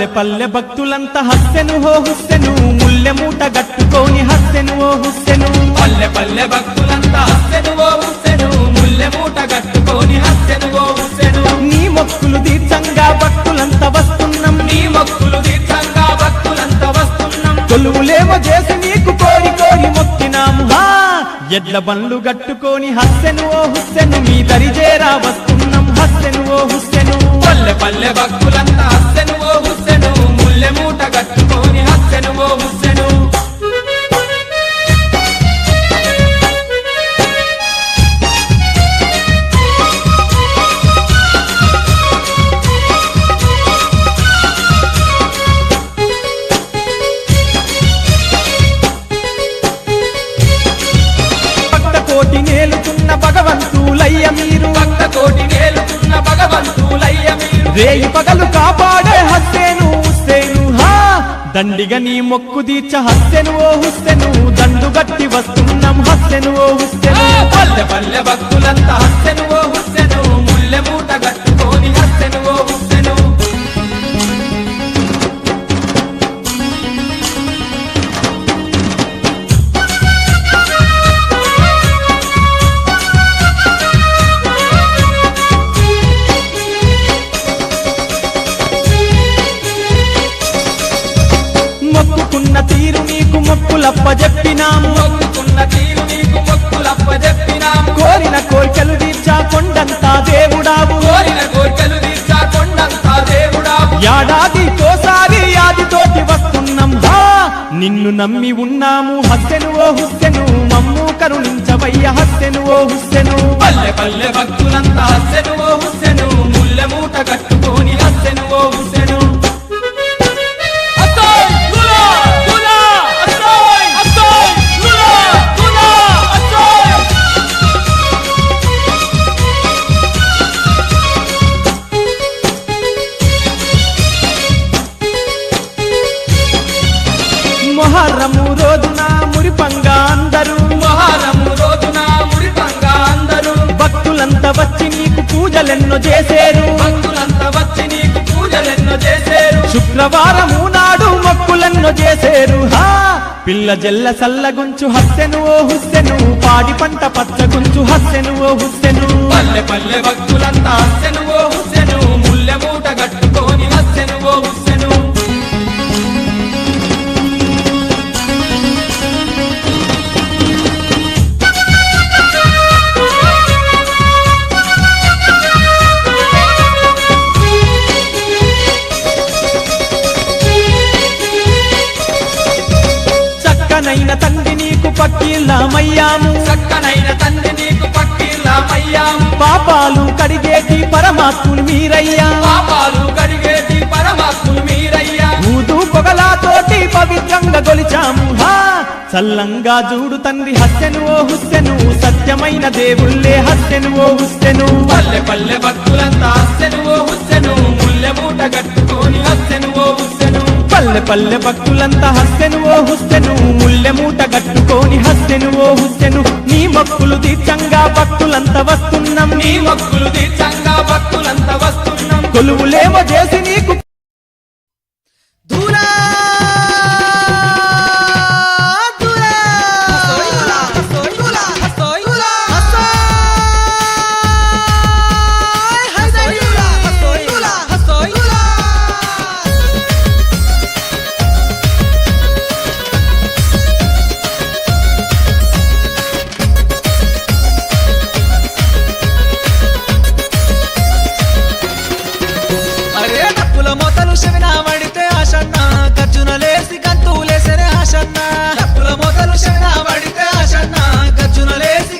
పల్లె పల్లె భక్తులంతా హస్సెను హో హుస్సెను. ముల్లె మూట గట్టుకొని హస్సెను ఓ హుస్సెను. పల్లె పల్లె భక్తులంతా హస్సెను ఓ హుస్సెను. ముల్లె మూట కట్టుకొని హస్సెను ఓ హుస్సెను. నీ మొక్కులు దీర్ఘంగా భక్తులంతా వస్తున్నాం. నీ మొక్కులు తీర్థంగా భక్తులంతా వస్తున్నాం. కొలువులేమో చేసి నీకు కోరి కోరి మొక్కినాము. ఎడ్ల బండ్లు గట్టుకొని హస్సెను ఓ హుస్సెను. మీ దరి చేరా వస్తున్నాం హస్సెను ఓ హుస్సెను పల్లె పల్లె భక్తులంతా హస్సెను ఓ హుస్సెను. ముల్లె మూట కట్టుకొని హస్సెను ఓ హుస్సెను. కోటి నేలుతున్న భగవంతులయ్య మీరు రేయి పగలు కాపాడే హస్సెను హుస్సేను హా! దండిగా నీ మొక్కు దీర్చ హస్సెను ఓ హుస్సెను. దండు గట్టి వస్తున్నాం హస్సెను ఓ హుస్సెను. పల్లె పల్లె భక్తులంతా హస్సెను ఓ నీకు మొక్కులప్ప చెప్పినాము. మొక్కుకున్న తీరు నీకు మొక్కులప్ప చెప్పినాము. కోరిన కోరికలు తీర్చా కొండంతా దేవుడావు. కోరిన కోరికలు తీర్చా కొండంతా దేవుడావు. యాదితోటి వస్తున్నాం. హా నిన్ను నమ్మి ఉన్నాము. హస్సెను ఓ హుస్సెను. మమ్ము కరుణించవయ్య. హస్సెను ఓ హుస్సెను. పల్లె మొహర్రము రోజున మురిపంగా అందరూ. మహారము రోజున మురితంగా అందరూ. భక్తులంతా వచ్చి నీకు పూజలెన్నో చేసేరు. భక్తులంతా వచ్చి నీకు పూజలెన్నో చేసేరు. శుక్రవారము నాడు మొక్కులెన్నో చేసేరు. హా! పిల్ల జల్ల సల్లగుంచు హస్సెను ఓ హుస్సెను. పాడి పంట పచ్చగుంచు హస్సెను ఓ హుస్సెను. పల్లె పల్లె భక్తులంతా హస్సెను ఓ హుస్సెను. ముల్లె మూట కట్టుకొని చక్కనైన తండ్రి నీకు పక్కిల్లామయ్యాము. చక్కనైన తండ్రి నీకు పక్కిల్లామయ్యాము. పాపాలు కడిగేటి పరమాత్ములు మీరయ్యా. పాపాలు కడిగేటి పరమాత్ములు మీరయ్యా. ఊదు పొగలాతోటి పవిత్రంగా గొలిచాము. చల్లంగా చూడు తండ్రి హస్సెను ఓ హుస్సెను సత్యమైన దేవుళ్ళే హస్సెను ఓ హుస్సెను పల్లె పల్లె భక్తులంతా హస్సెను ఓ హుస్సెను ముల్లె మూట కట్టుకొని హుస్సెను పల్లె పల్లె భక్తులంతా హస్సెను ఓ హుస్సెను. ముల్లె మూట కట్టుకొని హస్సెను ఓ హుస్సెను. నీ మొక్కులు తీర్చంగా భక్తులంతా వస్తున్నాం. నీ మొక్కులు తీర్చంగా భక్తులంతా వస్తున్నాం. కొలువులేమో డప్పుల మోతలు శవిన పడితే ఆశన్న. ఖర్చున లేసి గంతులేసరే ఆశన్న. డప్పుల మోతలు శవిన పడితే ఆశన్న. ఖర్చున లేసి